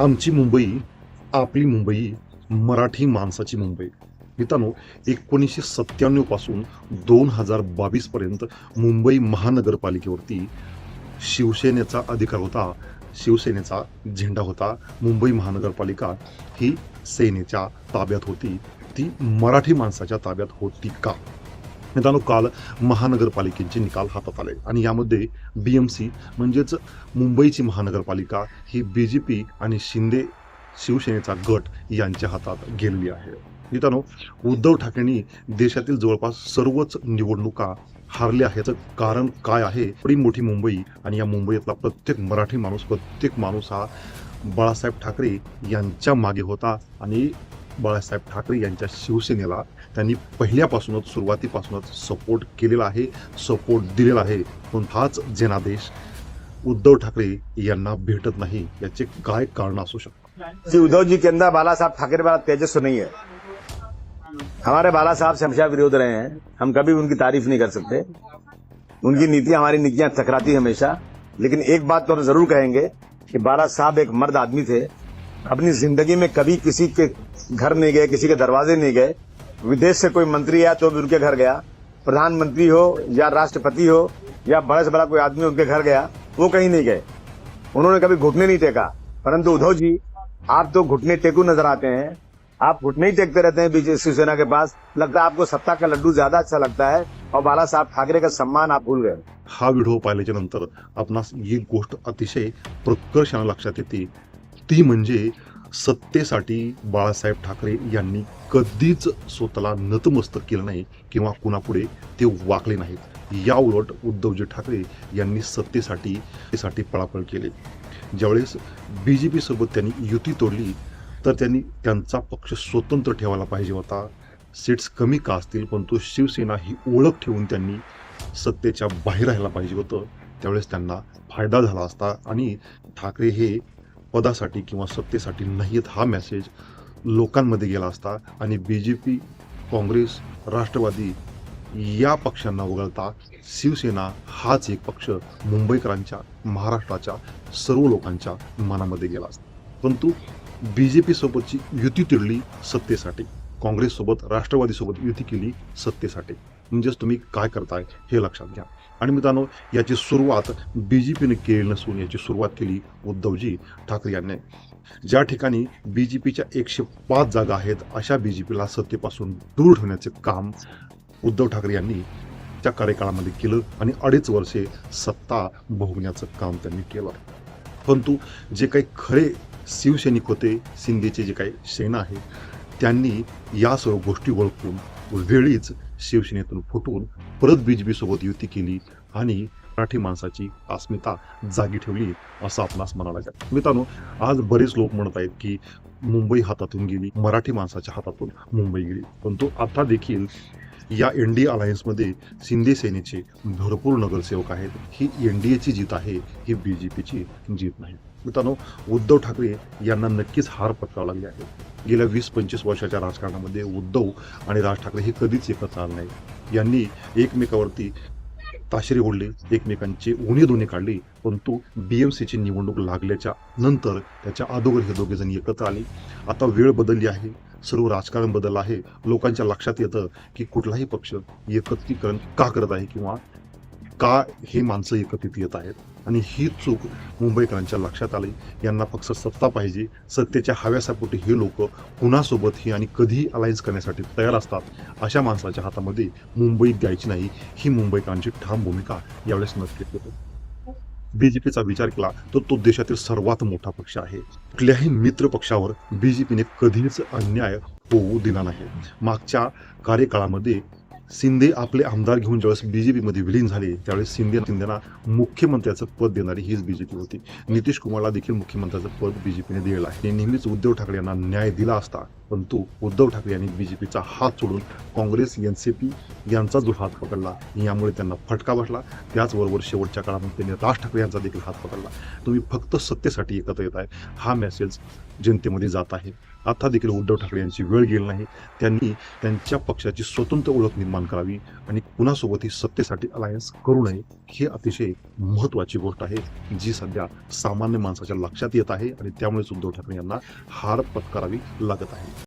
आमची मुंबई आपली मुंबई मराठी माणसाची मुंबई. मित्रांनो एकोणीसशे सत्त्याण्णवपासून दोन हजार बावीस पर्यंत मुंबई महानगरपालिकेवरती शिवसेनेचा अधिकार होता. शिवसेनेचा झेंडा होता. मुंबई महानगरपालिका ही सेनेच्या ताब्यात होती. ती मराठी माणसाच्या ताब्यात होती का? मित्रांनो काल महानगरपालिकेचे निकाल हातात आले. आणि यामध्ये बी एम सी म्हणजेच मुंबईची महानगरपालिका ही बी जे पी आणि शिंदे शिवसेनेचा गट यांच्या हातात गेलेली आहे. मित्रांनो उद्धव ठाकरेंनी देशातील जवळपास सर्वच निवडणुका हारल्या ह्याचं कारण काय आहे? एवढी मोठी मुंबई आणि या मुंबईतला प्रत्येक मराठी माणूस प्रत्येक माणूस हा बाळासाहेब ठाकरे यांच्या मागे होता. आणि बाळासाहेब ठाकरे यांच्या शिवसेनेला त्यांनी पहिल्यापासूनच सुरुवातीपासूनच सपोर्ट केलेला आहे सपोर्ट दिलेला आहे. पण हाच जनादेश उद्धव ठाकरे यांना भेटत नाही याचे काय कारण असू शकतं श्री उद्धव जी के अंदर बाला साहब ठाकरे वाला तेजस्व नहीं है हमारे बाला साहब से हमेशा विरोध रहे हैं हम कभी उनकी तारीफ नहीं कर सकते। उनकी नीति हमारी नीतियां टकराती हमेशा। लेकिन एक बात तो हम जरूर कहेंगे कि बाला साहब एक मर्द आदमी थे। अपनी ज़िंदगी में कभी किसी के घर नहीं गए, किसी के दरवाजे नहीं गए, विदेश से कोई मंत्री आया तो भी उनके घर गया, प्रधानमंत्री हो या राष्ट्रपति हो या बड़े से बड़ा कोई आदमी उनके घर गया, वो कहीं नहीं गए। उन्होंने कभी घुटने नहीं टेका। परंतु उद्धव जी, आप तो घुटने टेकू नज़र आते हैं, आप घुटने ही टेकते रहते हैं बीजेपी शिवसेना के पास, लगता है आपको सत्ता का लड्डू ज़्यादा अच्छा लगता है और बाला साहब ठाकरे का सम्मान आप भूल गए हा। व्हिडिओ पाहिल्याच्या नंतर आपणास गोष्ट अतिशय प्रकर्षानं लक्षात येते. ती म्हणजे सत्तेसाठी बाळासाहेब ठाकरे यांनी कधीच स्वतःला नतमस्तक केलं नाही किंवा कुणापुढे ते वाकले नाहीत. या उलट उद्धवजी ठाकरे यांनी सत्तेसाठी साठी पळापळ केली. ज्यावेळेस बी जे पीसोबत त्यांनी युती तोडली तर त्यांनी त्यांचा पक्ष स्वतंत्र ठेवायला पाहिजे होता. सीट्स कमी का असतील पण तो शिवसेना ही ओळख ठेवून त्यांनी सत्तेच्या बाहेर राहायला पाहिजे होतं. त्यावेळेस त्यांना फायदा झाला असता आणि ठाकरे हे पदासाठी किंवा सत्तेसाठी नाहीत हा मेसेज लोकांमध्ये गेला असता आणि B J P Congress Rashtrawadi या पक्षांना वगळता शिवसेना हाच एक पक्ष मुंबईकरांच्या महाराष्ट्राच्या सर्व लोकांच्या मनामध्ये गेला असता. परंतु बी जे पीसोबतची युती तिडली सत्तेसाठी. काँग्रेससोबत राष्ट्रवादीसोबत युती केली सत्तेसाठी. म्हणजेच तुम्ही काय करताय हे लक्षात घ्या. आणि मित्रांनो याची सुरुवात बी जे पीने केली नसून याची सुरुवात केली उद्धवजी ठाकरे यांनी. ज्या ठिकाणी बी जे पीच्या एकशे पाच जागा आहेत अशा बी जे पीला सत्तेपासून दूर ठेवण्याचे काम उद्धव ठाकरे यांनी त्या कार्यकाळामध्ये केलं आणि अडीच वर्षे सत्ता भोगण्याचं काम त्यांनी केलं. परंतु जे काही खरे शिवसैनिक होते शिंदेचे जे काही सेना आहे त्यांनी या सर्व गोष्टी ओळखून वेळीच शिवसेनेतून फुटून परत बी जे पीसोबत युती केली आणि मराठी माणसाची अस्मिता जागी ठेवली असं आपणास म्हणायला लागेल मित्रांनो आज बरेच लोक म्हणत आहेत की मुंबई हातातून गेली मराठी माणसाच्या हातातून मुंबई गेली. परंतु आता देखील या एन डी अलायन्समध्ये शिंदे सेनेचे भरपूर नगरसेवक आहेत. ही एन डी एची जीत आहे ही बी जे पीची जीत नाही. मित्रांनो उद्धव ठाकरे यांना नक्कीच हार पटकावं लागली आहे गेल्या वीस पंचवीस वर्षाच्या राजकारणामध्ये उद्धव आणि राज ठाकरे हे कधीच एकत्र आले नाही यांनी एकमेकावरती ताशेरे ओढले एकमेकांचे उणे दोन्ही काढले परंतु बी एम सीची निवडणूक लागल्याच्या नंतर त्याच्या अगोदर हे दोघे जण एकत्र आले. आता वेळ बदलली आहे सर्व राजकारण बदललं आहे. लोकांच्या लक्षात येतं की कुठलाही पक्ष एकत्रीकरण का करत आहे किंवा का हे माणसं एकत्रित येत आहेत? आणि ही चूक मुंबईकरांच्या लक्षात आली. यांना फक्त सत्ता पाहिजे. सत्तेच्या हव्यासापोटी हे लोक कुणासोबतही आणि कधीही अलायन्स करण्यासाठी तयार असतात अशा माणसाच्या हातामध्ये मुंबई द्यायची नाही. ही मुंबईकरांची ठाम भूमिका यावेळेस नक्कीच होते. बीजेपीचा विचार केला तर तो देशातील सर्वात मोठा पक्ष आहे. कुठल्याही मित्र पक्षावर बीजेपीने कधीच अन्याय होऊ दिला नाही. मागच्या कार्यकाळामध्ये शिंदे आपले आमदार घेऊन ज्यावेळेस बीजेपीमध्ये विलीन झाले त्यावेळेस शिंदे शिंदेना मुख्यमंत्र्याचं पद देणारी हीच बीजेपी होती. नितीश कुमारला देखील मुख्यमंत्र्याचं पद बीजेपीने दिलेलं आहे. नेहमीच उद्धव ठाकरे यांना न्याय दिला असता परंतु उद्धव ठाकरे यांनी बीजेपीचा हात सोडून काँग्रेस एन सी पी यांचा जो हात पकडला यामुळे त्यांना फटका बसला. त्याचबरोबर शेवटच्या काळामध्ये त्यांनी राज ठाकरे यांचा देखील हात पकडला. तुम्ही फक्त सत्तेसाठी एकत्र येत आहे. हा मेसेज जनतेमध्ये जात आहे. आता देखील उद्धव ठाकरे यांची वेळ गेली नाही. त्यांनी त्यांच्या पक्षाची स्वतंत्र ओळख निर्माण करावी आणि कुणासोबतही सत्तेसाठी अलायन्स करू नये ही अतिशय महत्त्वाची गोष्ट आहे जी सध्या सामान्य माणसाच्या लक्षात येत आहे आणि त्यामुळेच उद्धव ठाकरे यांना हार पत्करावी लागत आहे.